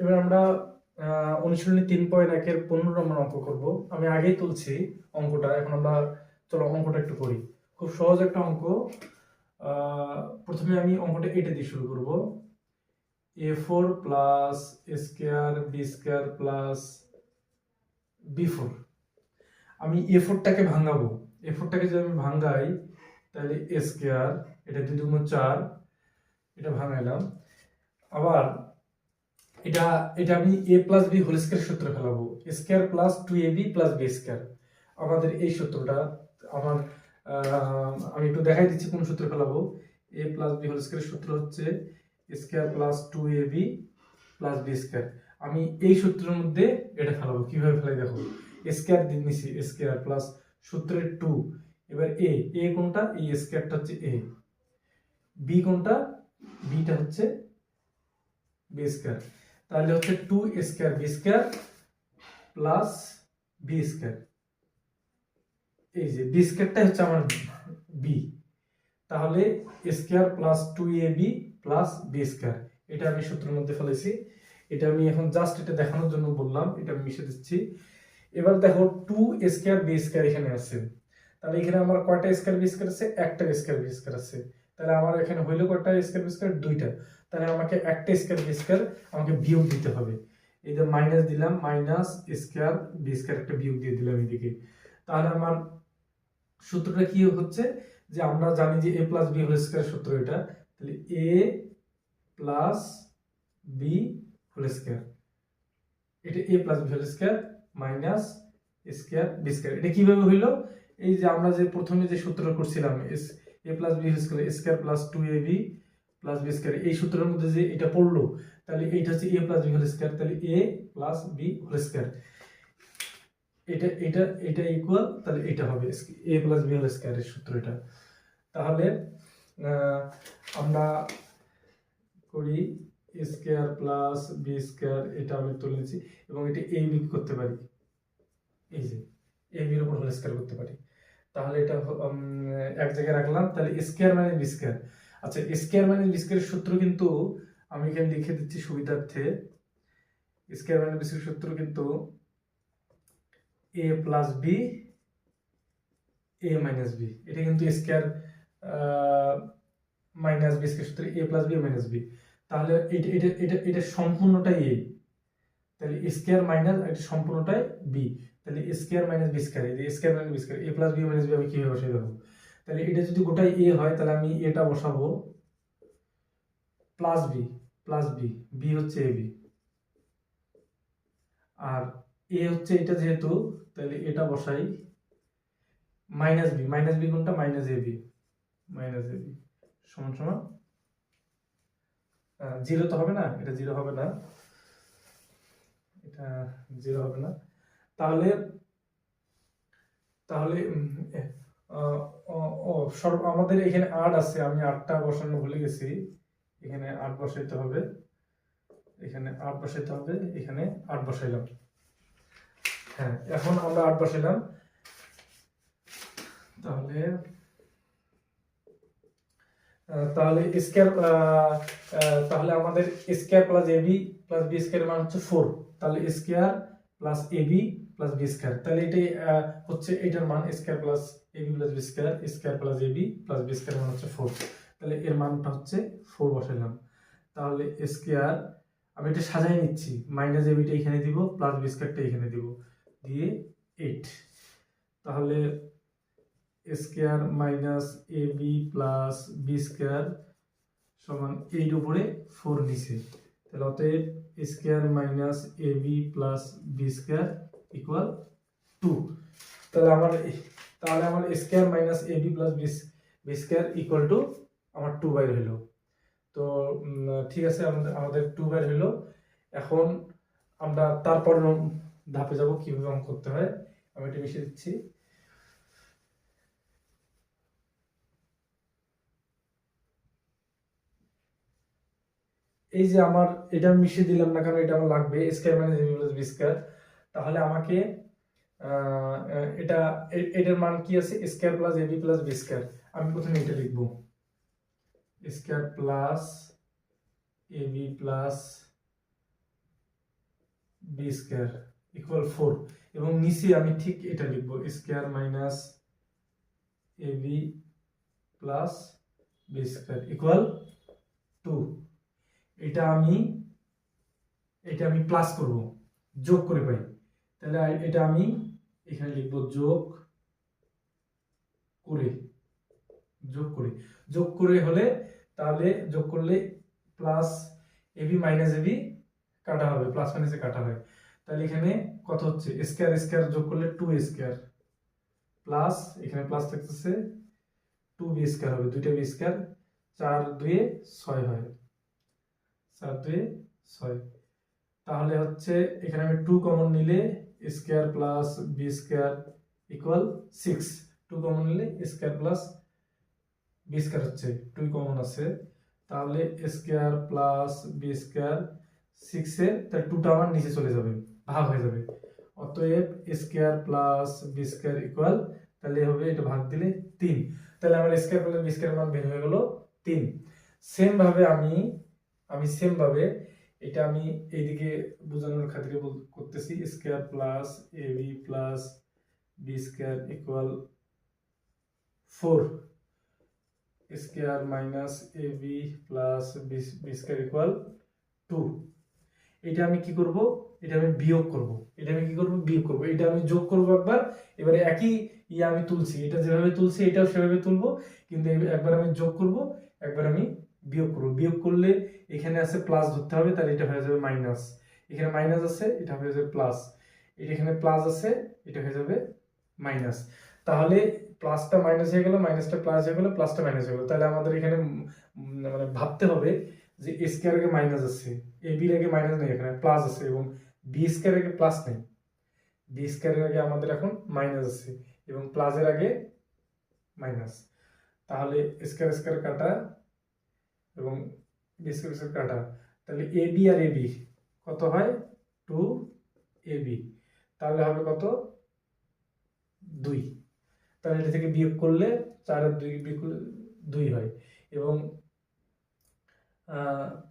এবার আমরা অনুশীলনী তিন পয়েন্ট একের পনেরো নম্বর অঙ্ক করব। আমি আগেই তুলছি অঙ্কটা, এখন আমরা চলো অঙ্কটা একটু করি। খুব সহজ একটা অঙ্ক। প্রথমে আমি অঙ্কটা এটা দিয়ে শুরু করব। A four plus A square B square plus B four আমি এ ফোরটাকে ভাঙাবো। এ ফোরটাকে যদি আমি ভাঙাই, তাহলে এ স্কোয়ার এটা দুই দুগুণ চার, এটা ভাঙাইলাম। আবার এটা এটা আমি A plus B whole square সূত্রে ফেলাবো। Square plus two A B plus B square আমাদের এই সূত্রটা, আমার আমি একটু দেখাই দিচ্ছি কোন সূত্র ফেলাবো। A plus B whole square সূত্র হচ্ছে square plus two A B plus B square আমি এই সূত্রের মধ্যে এটা ফেলাবো। কীভাবে ফেলাই দেখো? স্কোয়ার দিয়ে নিছি স্কোয়ার প্লাস সূত্রের টু এবার এ এ কোনটা? এই স্কোয়ারটা হচ্ছে এ বি কোনটা? বিটা হচ্ছে বি স্কোয়ার তাহলে হচ্ছে two square B square plus B square এই যে বি স্কোয়ারটা হচ্ছে আমার বি তাহলে square plus two A B plus B square এটা আমি সূত্রের মধ্যে ফেলেছি। এটা আমি এখন জাস্ট এটা দেখানোর জন্য বললাম, এটা আমি মিশে দিচ্ছি। এবার দেখো টু স্কোয়ার বি স্কোয়ার এখানে আছে। তাহলে এখানে আমার কয়টা স্কোয়ার বি স্কোয়ার আছে? একটা স্কোয়ার বি স্কোয়ার আছে। তাহলে আমার এখানে হইল কয়টা স্কোয়ার বি স্কোয়ার দুইটা। তাহলে আমাকে একটা স্কোয়ার বি স্কোয়ার আমাকে বিয়োগ দিতে হবে। এই যে মাইনাস দিলাম মাইনাস স্কোয়ার বি একটা বিয়োগ দিয়ে দিলাম এদিকে তাহলে আমার সূত্রটা কি হচ্ছে? যে আমরা জানি যে A plus B whole square সূত্র এটা। তাহলে A plus B whole square এটা A plus B whole square minus square B square এটা কীভাবে হইল? এই যে আমরা যে প্রথমে যে সূত্র করছিলাম A plus B square square plus two A B plus B square এই সূত্রের মধ্যে যে এটা পড়ল, তাহলে এইটা হচ্ছে A plus B whole square তাহলে A plus B whole square এটা এটা এটা ইকুয়াল তাহলে এটা হবে এ প্লাস বি হোল স্কোয়ারের সূত্র এটা। তাহলে আমরা করি স্কোয়ার প্লাস বি স্কোয়ার এটা আমি তুলেছি এবং এটা এ বি করতে পারি। এই যে এ বির উপর হোল স্কোয়ার করতে পারি। তাহলে এটা এক জায়গায় রাখলাম। তাহলে স্কোয়ার মানে বি স্কোয়ার আচ্ছা স্কোয়ার মানে বি স্কোয়ারের সূত্র কিন্তু আমি এখানে লিখে দিচ্ছি সুবিধার্থে। স্কোয়ার মানে বি স্কোয়ারের সূত্র কিন্তু A plus B A minus B এটা কিন্তু স্কোয়ার মাইনাস বি স্কোয়ার সূত্র A plus B minus B তাহলে এটা এটা এটা এটা সম্পূর্ণটাই এ তাহলে স্কোয়ার মাইনাস এটা সম্পূর্ণটাই বি তাহলে স্কোয়ার মাইনাস বি স্কোয়ার এই square minus B square A plus B minus B আমি কীভাবে বসাই দেবো তাহলে এটা যদি গোটাই এ হয়, তাহলে আমি এটা বসাবো plus B plus B B হচ্ছে এ বি আর এ হচ্ছে এটা যেহেতু, তাহলে এটা বসাই মাইনাস বি মাইনাস বি কোনটা? Minus A B minus A B সমান সমান। জিরো তো হবে না, এটা জিরো হবে না। এটা জিরো হবে না। তাহলে তাহলে ও- সর্ব, আমাদের এখানে আট আছে, আমি আটটা বসানো ভুলে গেছি। এখানে আট বসাইতে হবে। এখানে আট বসাইতে হবে, এখানে আট বসাইলাম। হ্যাঁ এখন আমরা আট বসাইলাম। তাহলে তাহলে স্কোয়ার তাহলে আমাদের square plus A B plus B square মান হচ্ছে ফোর। তাহলে square plus A B plus B square তাহলে এটাই হচ্ছে এটার মান square plus A B plus B square square plus A B plus B square মান হচ্ছে ফোর তাহলে এর মানটা হচ্ছে ফোর বসাইলাম। তাহলে স্কোয়ার আমি এটা সাজাই নিচ্ছি। মাইনাস এ বিটা এখানে দিব প্লাস বি স্কোয়ারটা এখানে দিব। দিয়ে এইট তাহলে square minus A B plus B square সমান এইট উপরে ফোর নিচে। তাহলে অতএব square minus A B plus B square equal to তাহলে আমার তাহলে আমার square minus A B plus B square equal to আমার টু বাইর হইল তো ঠিক আছে, আমাদের টু বাইর হইল এখন আমরা তারপর ধাপে যাব কীভাবে অঙ্ক করতে হয়। আমি এটা মিশিয়ে দিচ্ছি। এই যে আমার, এটা মিশিয়ে দিলাম না কারণ এটা আমার লাগবে। Square minus A plus B তাহলে আমাকে এটা এটার মান কি আছে? Square plus A B plus B square আমি প্রথমে এটা লিখব। Square plus A B plus B square equal four এবং নিচে আমি ঠিক এটা লিখব। Square minus A B plus B square equal two এটা আমি এটা আমি প্লাস করব। যোগ করে পাই। তাহলে এটা আমি এখানে লিখব যোগ করে যোগ করে। যোগ করে হলে তাহলে যোগ করলে প্লাস এবি মাইনাস এবি কাটা হবে প্লাস মাইনাসে কাটা হয়। তাহলে এখানে কত হচ্ছে? স্কোয়ার স্কোয়ার যোগ করলে টু স্কোয়ার প্লাস এখানে প্লাস থাকতেছে টু বি স্কোয়ার হবে, দুইটা বি স্কোয়ার চার দুয়ে ছয় হয়। চার দুয়ে ছয়। তাহলে হচ্ছে এখানে আমি টু কমন নিলে square plus B square equal six two common নিলে স্কোয়ার প্লাস বি স্কোয়ার হচ্ছে টু কমন আছে। তাহলে স্কোয়ার প্লাস বি স্কোয়ার সিক্সের তাহলে টুটা আমার নিচে চলে যাবে, ভাগ হয়ে যাবে। অতএব square plus B square equal তাহলে হবে, এটা ভাগ দিলে তিন। তাহলে আমার স্কোয়ার প্লাস বি স্কোয়ার মান বের হয়ে গেল তিন। সেম আমি আমি সেম ভাবে এটা আমি এইদিকে বোঝানোর খাতিরে করতেছি square plus A B plus B square equal four square minus A B plus B square equal two এটা আমি কি করব? এটা আমি বিয়োগ করব। এটা আমি কি করব? বিয়োগ করব। এটা আমি যোগ করব একবার। এবারে একই ইয়ে আমি তুলছি। এটা যেভাবে তুলছি, এটাও সেভাবে তুলবো। কিন্তু একবার আমি যোগ করব। একবার আমি বিয়োগ করব। বিয়োগ করলে এখানে আছে প্লাস ধরতে হবে, তাহলে এটা হয়ে যাবে মাইনাস এখানে মাইনাস আছে, এটা হয়ে যাবে প্লাস এটা এখানে প্লাস আছে, এটা হয়ে যাবে মাইনাস তাহলে প্লাসটা মাইনাস হয়ে গেল মাইনাসটা প্লাস হয়ে গেল প্লাসটা মাইনাস হয়ে গেল। তাহলে আমাদের এখানে মানে ভাবতে হবে যে এ স্কোয়ার আগে মাইনাস আছে এ বির আগে মাইনাস নেই এখানে প্লাস আছে এবং বি স্কোয়ার আগে প্লাস নেই। বি স্কোয়ারের আগে আমাদের এখন মাইনাস আছে এবং প্লাসের আগে মাইনাস তাহলে স্কোয়ার স্কোয়ার কাটা এবং বি স্কোয়ার কাটা। তাহলে এ বি আর এ বি কত হয়? টু এ বি তাহলে হবে কত? দুই। তাহলে এটা থেকে বিয়োগ করলে চার আর দুই দুই হয়। এবং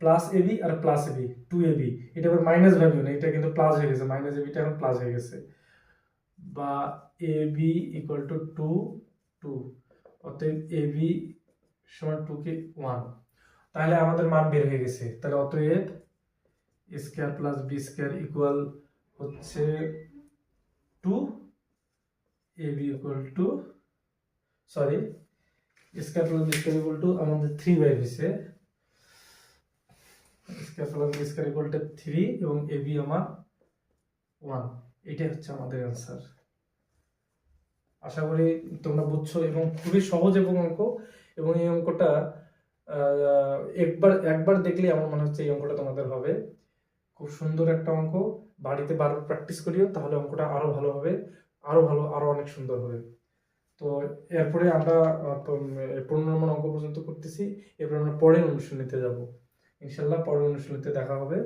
প্লাস এবি আর প্লাস এবি টু এবি এটা আবার মাইনাস ভ্যালু না, এটা কিন্তু প্লাস হয়ে গেছে। মাইনাস এ এবিটা এখন প্লাস হয়ে গেছে। বা A B equal to two two অতএব এ বি সমান টু কে ওয়ান তাহলে আমাদের মান বের হয়ে গেছে। তাহলে অতএব square plus B square equal হচ্ছে two A B equal to sorry square plus B square equal to আমাদের থ্রি বাই হয়েছে। Square plus B square equal to three এবং এ বি আমার ওয়ান এটাই হচ্ছে আমাদের অ্যান্সার আশা করি তোমরা বুঝছ এবং খুবই সহজ এবং অঙ্ক, এবং এই অঙ্কটা একবার একবার দেখলে আমার মনে হচ্ছে এই অঙ্কটা তোমাদের হবে। খুব সুন্দর একটা অঙ্ক। বাড়িতে বারবার প্র্যাকটিস করিও, তাহলে অঙ্কটা আরও ভালো হবে আরও ভালো আরও অনেক সুন্দর হবে। তো এরপরে আমরা পনেরো নম্বর অঙ্ক পর্যন্ত করতেছি। এরপরে আমরা পরের অনুশীলনীতে যাব। ইনশাল্লাহ পরের অনুশীলনীতে দেখা হবে।